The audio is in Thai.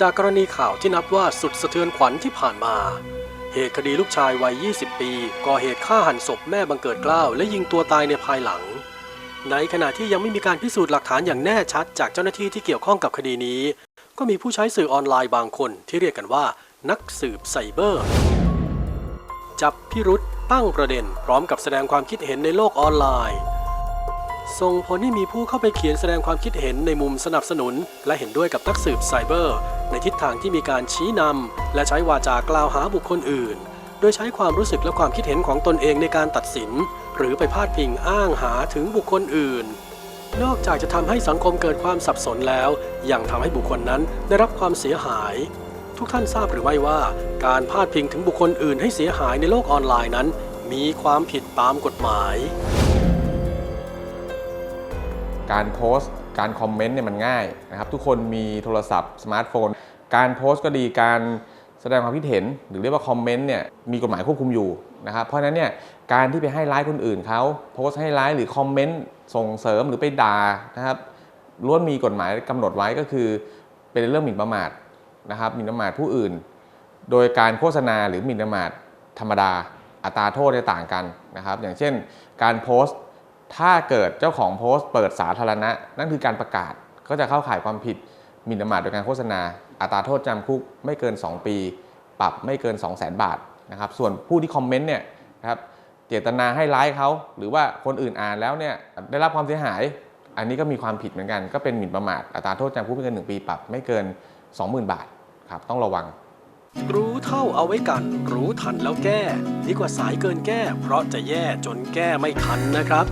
จากกรณีข่าวที่นับว่าสุดสะเทือนขวัญที่ผ่านมา เหตุคดีลูกชายวัย 20 ปีก่อเหตุฆ่าหันศพแม่บังเกิดเกล้าวและยิงตัวตายในภายหลัง ในขณะที่ยังไม่มีการพิสูจน์หลักฐานอย่างแน่ชัด จากเจ้าหน้าที่ที่เกี่ยวข้องกับคดีนี้ ก็มีผู้ใช้สื่อออนไลน์บางคนที่เรียกกันว่า นักสืบไซเบอร์ จับพิรุษตั้งประเด็น พร้อมกับแสดงความคิดเห็นในโลกออนไลน์ ส่งผลให้มีผู้เข้าไปเขียนแสดงความคิดเห็นในมุมสนับสนุน และเห็นด้วยกับนักสืบไซเบอร์ ในทิศทางที่มีการชี้นำและใช้วาจากล่าวหาบุคคลอื่น โดยใช้ความรู้สึกและความคิดเห็นของตนเองในการตัดสิน หรือไปพาดพิงอ้างหาถึงบุคคลอื่น นอกจากจะทำให้สังคมเกิดความสับสนแล้ว ยังทำให้บุคคลนั้นได้รับความเสียหาย ทุกท่านทราบหรือไม่ว่า การพาดพิงถึงบุคคลอื่นให้เสียหายในโลกออนไลน์นั้น มีความผิดตามกฎหมาย การโพสต์การคอมเมนต์เนี่ยมันง่ายนะครับทุกคนมีโทรศัพท์สมาร์ทโฟน การโพสต์ก็ดีการแสดงความคิดเห็นหรือเรียกว่าคอมเมนต์เนี่ยมีกฎหมายควบคุมอยู่นะครับเพราะฉะนั้นเนี่ยการที่ไปให้ร้ายคนอื่นเขาโพสต์ให้ร้ายหรือคอมเมนต์ส่งเสริมหรือไปด่านะครับล้วนมีกฎหมายกำหนดไว้ก็คือ เป็นเรื่องหมิ่นประมาทนะครับหมิ่นประมาทผู้อื่น โดยการโฆษณาหรือหมิ่นประมาทธรรมดาอัตราโทษจะต่างกันนะครับอย่างเช่น การโพสต์ ถ้าเกิดเจ้าของโพสต์เปิดสาธารณะ นั่นคือการประกาศก็จะเข้าข่ายความผิดหมิ่นประมาทโดยการโฆษณา อัตราโทษจำคุกไม่เกิน 2 ปี ปรับไม่เกิน 2 0 0 0 0 0 บาทนะครับส่วนผู้ที่คอมเมนต์เนี่ยนะครับเจตนาให้ร้ายเขาหรือว่าคนอื่นอ่านแล้วเนี่ยได้รับความเสียหาย อันนี้ก็มีความผิดเหมือนกัน ก็เป็นหมิ่นประมาทอัตราโทษจำคุกไม่เกิน 1 ปี ปรับไม่เกิน 20,000 บาทครับต้องระวังรู้เท่าเอาไว้กัน รู้ทันแล้วแก้ ดีกว่าสายเกินแก้ เพราะจะแย่จนแก้ไม่ทันนะครับ